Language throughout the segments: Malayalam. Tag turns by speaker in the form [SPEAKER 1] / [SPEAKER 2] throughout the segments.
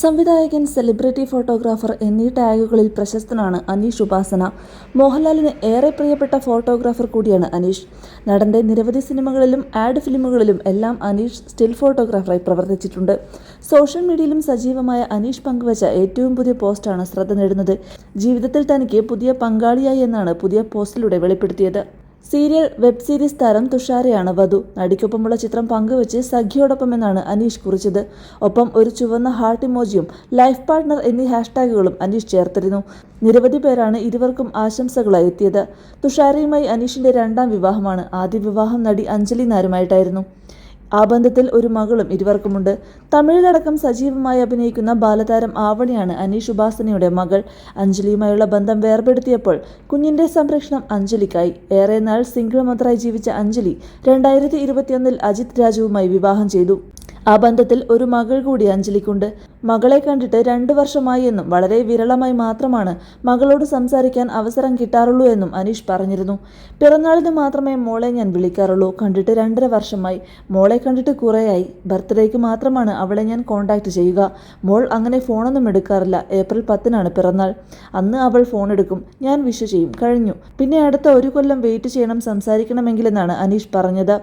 [SPEAKER 1] സംവിധായകൻ സെലിബ്രിറ്റി ഫോട്ടോഗ്രാഫർ എന്നീ ടാഗുകളിൽ പ്രശസ്തനാണ് അനീഷ് ഉപാസന. മോഹൻലാലിന് ഏറെ പ്രിയപ്പെട്ട ഫോട്ടോഗ്രാഫർ കൂടിയാണ് അനീഷ്. നടന്റെ നിരവധി സിനിമകളിലും ആഡ് ഫിലിമുകളിലും എല്ലാം അനീഷ് സ്റ്റിൽ ഫോട്ടോഗ്രാഫറായി പ്രവർത്തിച്ചിട്ടുണ്ട്. സോഷ്യൽ മീഡിയയിലും സജീവമായ അനീഷ് പങ്കുവച്ച ഏറ്റവും പുതിയ പോസ്റ്റാണ് ശ്രദ്ധ നേടുന്നത്. ജീവിതത്തിൽ തനിക്ക് പുതിയ പങ്കാളിയായി എന്നാണ് പുതിയ പോസ്റ്റിലൂടെ വെളിപ്പെടുത്തിയത്. സീരിയൽ വെബ് സീരീസ് താരം തുഷാരയാണ് വധു. നടിക്കൊപ്പമുള്ള ചിത്രം പങ്കുവച്ച് സഖിയോടൊപ്പമെന്നാണ് അനീഷ് കുറിച്ചത്. ഒപ്പം ഒരു ചുവന്ന ഹാർട്ട് ഇമോജിയും ലൈഫ് പാർട്ട്ണർ എന്നീ ഹാഷ്ടാഗുകളും അനീഷ് ചേർത്തിരുന്നു. നിരവധി പേരാണ് ഇരുവർക്കും ആശംസകളായി എത്തിയത്. തുഷാരയുമായി അനീഷിന്റെ രണ്ടാം വിവാഹമാണ്. ആദ്യ വിവാഹം നടി അഞ്ജലി നാരുമായിട്ടായിരുന്നു ആ ബന്ധത്തിൽ ഒരു മകളും ഇരുവർക്കുമുണ്ട്. തമിഴിലടക്കം സജീവമായി അഭിനയിക്കുന്ന ബാലതാരം ആവണിയാണ് അനീഷ് ഉപാസനയുടെ മകൾ. അഞ്ജലിയുമായുള്ള ബന്ധം വേർപെടുത്തിയപ്പോൾ കുഞ്ഞിന്റെ സംരക്ഷണം അഞ്ജലിക്കായി. ഏറെ നാൾ സിംഗിൾ മദറായി ജീവിച്ച അഞ്ജലി രണ്ടായിരത്തി ഇരുപത്തിയൊന്നിൽ അജിത് രാജുവുമായി വിവാഹം ചെയ്തു. ആ ബന്ധത്തിൽ ഒരു മകൾ കൂടി അഞ്ജലിക്കുണ്ട്. മകളെ കണ്ടിട്ട് രണ്ടു വർഷമായി എന്നും വളരെ വിരളമായി മാത്രമാണ് മകളോട് സംസാരിക്കാൻ അവസരം കിട്ടാറുള്ളൂ എന്നും അനീഷ് പറഞ്ഞിരുന്നു. പിറന്നാളിന് മാത്രമേ മോളെ ഞാൻ വിളിക്കാറുള്ളൂ. കണ്ടിട്ട് രണ്ടര വർഷമായി മോളെ കണ്ടിട്ട് കുറേയായി. ബർത്ത്ഡേക്ക് മാത്രമാണ് അവളെ ഞാൻ കോണ്ടാക്ട് ചെയ്യുക. മോൾ അങ്ങനെ ഫോണൊന്നും എടുക്കാറില്ല. ഏപ്രിൽ പത്തിനാണ് പിറന്നാൾ. അന്ന് അവൾ ഫോൺ എടുക്കും ഞാൻ വിഷ് ചെയ്യും. കഴിഞ്ഞു. പിന്നെ അടുത്ത ഒരു കൊല്ലം വെയിറ്റ് ചെയ്യണം സംസാരിക്കണമെങ്കിലെന്നാണ് അനീഷ് പറഞ്ഞത്.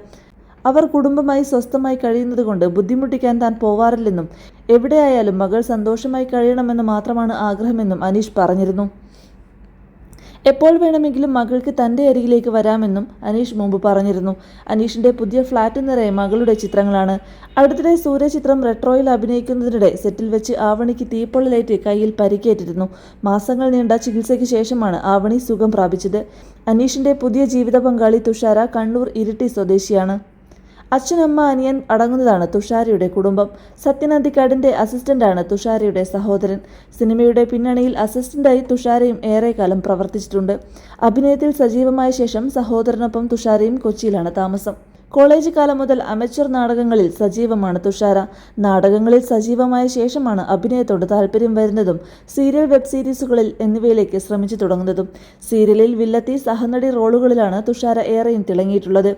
[SPEAKER 1] അവർ കുടുംബമായി സ്വസ്ഥമായി കഴിയുന്നത് കൊണ്ട് ബുദ്ധിമുട്ടിക്കാൻ താൻ പോവാറില്ലെന്നും എവിടെയായാലും മകൾ സന്തോഷമായി കഴിയണമെന്ന് മാത്രമാണ് ആഗ്രഹമെന്നും അനീഷ് പറഞ്ഞിരുന്നു. എപ്പോൾ വേണമെങ്കിലും മകൾക്ക് തന്റെ അരികിലേക്ക് വരാമെന്നും അനീഷ് മുമ്പ് പറഞ്ഞിരുന്നു. അനീഷിന്റെ പുതിയ ഫ്ലാറ്റ് നിറയെ മകളുടെ ചിത്രങ്ങളാണ്. അടുത്തിടെ സൂര്യചിത്രം റെട്രോയിൽ അഭിനയിക്കുന്നതിനിടെ സെറ്റിൽ വെച്ച് ആവണിക്ക് തീപ്പൊള്ളലേറ്റ് കയ്യിൽ പരിക്കേറ്റിരുന്നു. മാസങ്ങൾ നീണ്ട ചികിത്സയ്ക്ക് ശേഷമാണ് ആവണി സുഖം പ്രാപിച്ചത്. അനീഷിന്റെ പുതിയ ജീവിത പങ്കാളി തുഷാര കണ്ണൂർ ഇരിട്ടി സ്വദേശിയാണ്. അച്ഛനമ്മ അനിയൻ അടങ്ങുന്നതാണ് തുഷാരയുടെ കുടുംബം. സത്യനന്ദിക്കാടിന്റെ അസിസ്റ്റന്റാണ് തുഷാരയുടെ സഹോദരൻ. സിനിമയുടെ പിന്നണിയിൽ അസിസ്റ്റന്റായി തുഷാരയും ഏറെക്കാലം പ്രവർത്തിച്ചിട്ടുണ്ട്. അഭിനയത്തിൽ സജീവമായ ശേഷം സഹോദരനൊപ്പം തുഷാരയും കൊച്ചിയിലാണ് താമസം. കോളേജ് കാലം മുതൽ അമച്വർ നാടകങ്ങളിൽ സജീവമാണ് തുഷാര. നാടകങ്ങളിൽ സജീവമായ ശേഷമാണ് അഭിനയത്തോട് താല്പര്യം വരുന്നതും സീരിയൽ വെബ് സീരീസുകളിൽ എന്നിവയിലേക്ക് ശ്രമിച്ചു തുടങ്ങുന്നതും. സീരിയലിൽ വില്ലത്തി സഹനടി റോളുകളിലാണ് തുഷാര ഏറെയും തിളങ്ങിയിട്ടുള്ളത്.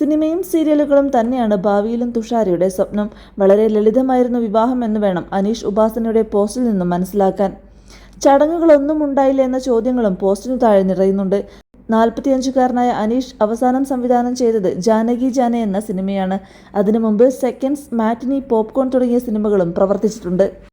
[SPEAKER 1] സിനിമയും സീരിയലുകളും തന്നെയാണ് ഭാവിയിലും തുഷാരയുടെ സ്വപ്നം. വളരെ ലളിതമായിരുന്നു വിവാഹം എന്ന് വേണം അനീഷ് ഉപാസനയുടെ പോസ്റ്റിൽ നിന്നും മനസ്സിലാക്കാൻ. ചടങ്ങുകളൊന്നും ഉണ്ടായില്ല എന്ന ചോദ്യങ്ങളും പോസ്റ്റിനു താഴെ നിറയുന്നുണ്ട്. നാൽപ്പത്തിയഞ്ചുകാരനായ അനീഷ് അവസാനം സംവിധാനം ചെയ്തത് ജാനകി ജാന എന്ന സിനിമയാണ്. അതിനു മുമ്പ് സെക്കൻഡ്സ് മാറ്റിനി പോപ്കോൺ തുടങ്ങിയ സിനിമകളും പ്രവർത്തിച്ചിട്ടുണ്ട്.